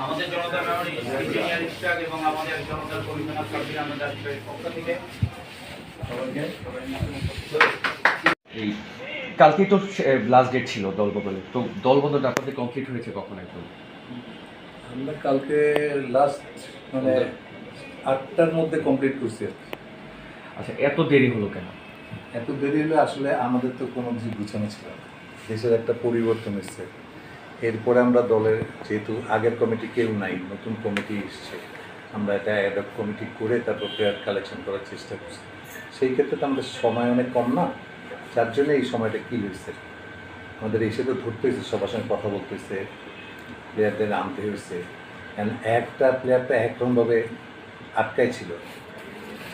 আমাদের জনতা memory engineer staff এবং আমাদের জনতার কর্মীরা কর্মীরা আমাদের পক্ষ থেকে এই কালকেই তো লাস্ট ডেট ছিল দল বদলে তো দল বদল আপনাদের কমপ্লিট হয়েছে কখন একদম? আমরা কালকে লাস্ট মানে আটটার মধ্যে কমপ্লিট করছি আচ্ছা এত দেরি হলো কেন? এত দেরি হলে আসলে আমাদের তো কোনো কিছু গুছানো ছিল না। দেশের একটা পরিবর্তন এসছে। এরপরে আমরা দলের, যেহেতু আগের কমিটি কেউ নাই, নতুন কমিটি এসছে, আমরা এটা অ্যাডপ কমিটি করে তারপর প্লেয়ার কালেকশন করার চেষ্টা করছি। সেই ক্ষেত্রে তো আমাদের সময় অনেক কম না? যার জন্য এই সময়টা কী হয়েছে? আমাদের এসে তো ধরতে হয়েছে, সবার সঙ্গে কথা বলতে হয়েছে প্লেয়ারদের আনতে হয়েছে। And একটা প্লেয়ারটা একরকমভাবে আটকাই ছিল।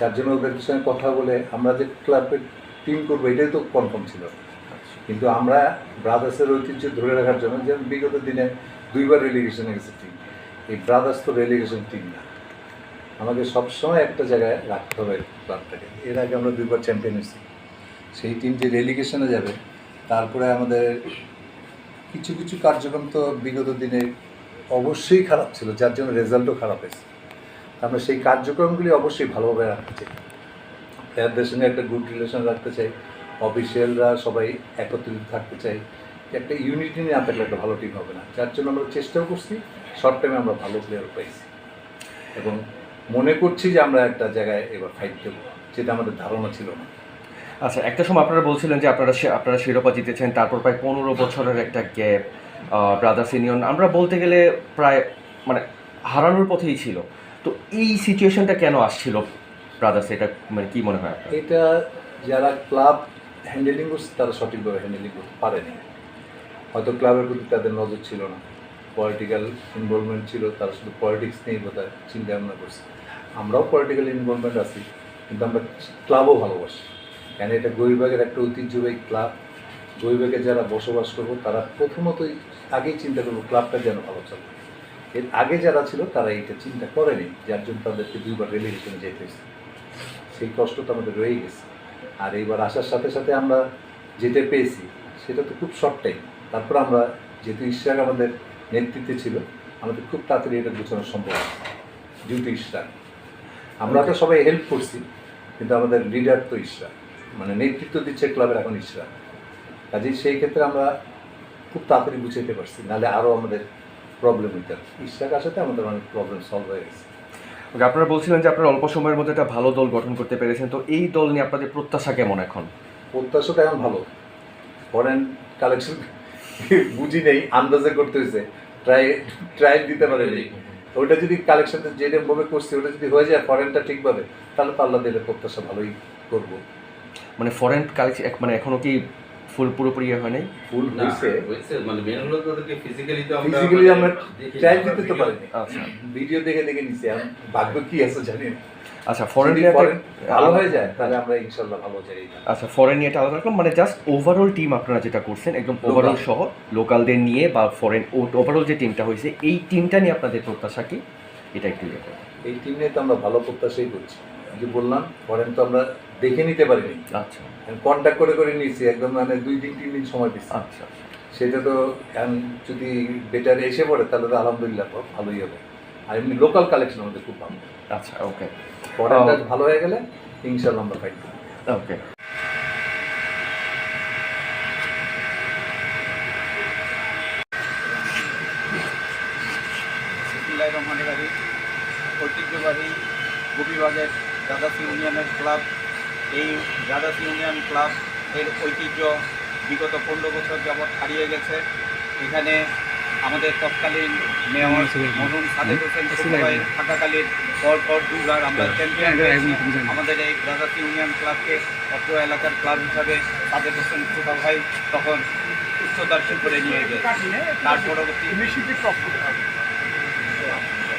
যার জন্য ওদের সঙ্গে কথা বলে আমরা যে ক্লাবের টিম করব, এটাই তো কনফার্ম ছিল। কিন্তু আমরা ব্রাদার্সের ঐতিহ্য ধরে রাখার জন্য যেমন বিগত দিনে দুইবার রেলিগেশনে গেছে টিম এই ব্রাদার্স তো রেলিগেশন টিম না। আমাকে সবসময় একটা জায়গায় রাখতে হবে ক্লাবটাকে এর আগে আমরা দুইবার চ্যাম্পিয়ন হয়েছি। সেই টিম যে রেলিগেশনে যাবে, তারপরে আমাদের কিছু কিছু কার্যক্রম তো বিগত দিনে অবশ্যই খারাপ ছিল, যার জন্য রেজাল্টও খারাপ হয়েছে। আমরা সেই কার্যক্রমগুলি অবশ্যই ভালোভাবে রাখতে চাই। প্লেয়ারদের সঙ্গে একটা গুড রিলেশন রাখতে চাই। অফিসিয়ালরা সবাই একত্রিত থাকতে চাই একটা ইউনিটি নিয়ে থাকলে একটা ভালো টিম হবে না। যার জন্য আমরা চেষ্টাও করছি শর্ট টাইমে আমরা ভালো প্লেয়ার পাইছি। এবং মনে করছি যে আমরা একটা জায়গায় এবার ফাইট দেবো যেটা আমাদের ধারণা ছিল না। আচ্ছা একটা সময় আপনারা বলছিলেন যে আপনারা আপনারা শিরোপা জিতেছেন তারপর প্রায় পনেরো বছরের একটা গ্যাপ ব্রাদার্স ইউনিয়ন আমরা বলতে গেলে প্রায় মানে হারানোর পথেই ছিল। তো এই সিচুয়েশনটা কেন আসছিল ব্রাদার্স এটা মানে কি মনে হয় এটা যারা ক্লাব হ্যান্ডেলিং করছে, তারা সঠিকভাবে হ্যান্ডেলিং করতে পারেনি। হয়তো ক্লাবের প্রতি তাদের নজর ছিল না। পলিটিক্যাল ইনভলভমেন্ট ছিল, তারা শুধু পলিটিক্স নিয়েই বোধহয় চিন্তা ভাবনা করছে। আমরাও পলিটিক্যাল ইনভলভমেন্ট আছি, কিন্তু আমরা ক্লাবও ভালোবাসি। কেন এটা গরিবাগের একটা ঐতিহ্যবাহী ক্লাব গরিবাগে যারা বসবাস করব, তারা প্রথমতই আগেই চিন্তা করব ক্লাবটা যেন ভালো চলে। এর আগে যারা ছিল, তারা এইটা চিন্তা করেনি, যার জন্য তাদেরকে দুইবার রেলিগেশনে যেতে হয়েছে। সেই কষ্টটা আমাদের রয়েই গেছে। আর এইবার আসার সাথে সাথে আমরা যেটা পেয়েছি, সেটা তো খুব শর্ট টাইম তারপর আমরা যেহেতু ইশরাক আমাদের নেতৃত্বে ছিল, আমাদের খুব তাড়াতাড়ি এটা গোছানো সম্ভব ডিউটি ইশরাক। আমরা তো সবাই হেল্প করছি, কিন্তু আমাদের লিডার তো ইশরাক। মানে নেতৃত্ব দিচ্ছে ক্লাবের এখন ইশরাক। কাজেই সেই ক্ষেত্রে আমরা খুব তাড়াতাড়ি গুছাইতে পারছি, নাহলে আরও আমাদের প্রবলেম হইতে। ইশরাক আসাতে আমাদের অনেক প্রবলেম সলভ হয়ে গেছে। আপনারা বলছিলেন যে আপনারা অল্প সময়ের মধ্যে একটা ভালো দল গঠন করতে পেরেছেন তো এই দল নিয়ে আপনাদের প্রত্যাশা কেমন এখন? প্রত্যাশাটা এখন ভালো। ফরেন কালেকশন বুঝি নেই আন্দাজে করতে হয়েছে। ট্রাই ট্রায়াল দিতে পারে নেই। ওটা যদি কালেকশনটা যেরকমভাবে করছি ওটা যদি হয়ে যায় ফরেনটা ঠিকভাবে তাহলে তো আল্লাহ দিলে প্রত্যাশা ভালোই করব। মানে ফরেন কালেকশন মানে এখনও কি ফুল পুরোপুরি ইয়ে হয় নাই। ফুল হয়েছে মানে মেন হলো তাদেরকে physically তো আমরা ফিজিক্যালি আমরা আমরা দিতে তো পারিনি। আচ্ছা। ভিডিও দেখে দেখে নিছি ভাগ্য কি আছে জানি আচ্ছা ফরেন ভালো হয়ে যায় তাহলে আমরা ইনশাল্লাহ ভালো জায়গায়। আচ্ছা ফরেন নিয়ে আলাদা রাখলাম মানে জাস্ট ওভারঅল টিম আপনারা যেটা করছেন একদম ওভারঅল সহ লোকালদের নিয়ে বা ফরেন ওভারঅল যে টিমটা হয়েছে এই টিমটা নিয়ে আপনাদের প্রত্যাশা কি? এটা একটু ইয়ে এই টিম নিয়ে তো আমরা ভালো প্রত্যাশাই করছি। যে বললাম ফরেন তো আমরা দেখে নিতে পারিনি। আচ্ছা। কন্ট্যাক্ট করে করে নিয়েছি একদম মানে দুই দিন তিন দিন সময় দিচ্ছি আচ্ছা সেটা তো যদি বেটার এসে পড়ে তাহলে তো আলহামদুলিল্লাহ ভালোই হবে। আর এমনি লোকাল কালেকশন আমাদের খুব ভালো। আচ্ছা ওকে ফরেনটা ভালো হয়ে গেলে ইনশাল্লাহ আমরা ফাইট ওকে ঐতিহ্যবাহী গোপীবাগের রাজাসি ইউনিয়নের ক্লাব এই রাজাসি ইউনিয়ন ক্লাব এর ঐতিহ্য বিগত পনেরো বছর যাবৎ হারিয়ে গেছে। এখানে আমাদের তৎকালীন মেয়র মরুম সাদেক হোসেন ছোটভাই থাকাকালীন পর পর দুবার আমরা চ্যাম্পিয়ন আমাদের এই রাজাসি ইউনিয়ন ক্লাবকে অত্র এলাকার ক্লাব হিসাবে সাদেক হোসেন ছোট ভাই তখন উচ্চতার শিখরে নিয়ে গেছে। তার পরবর্তী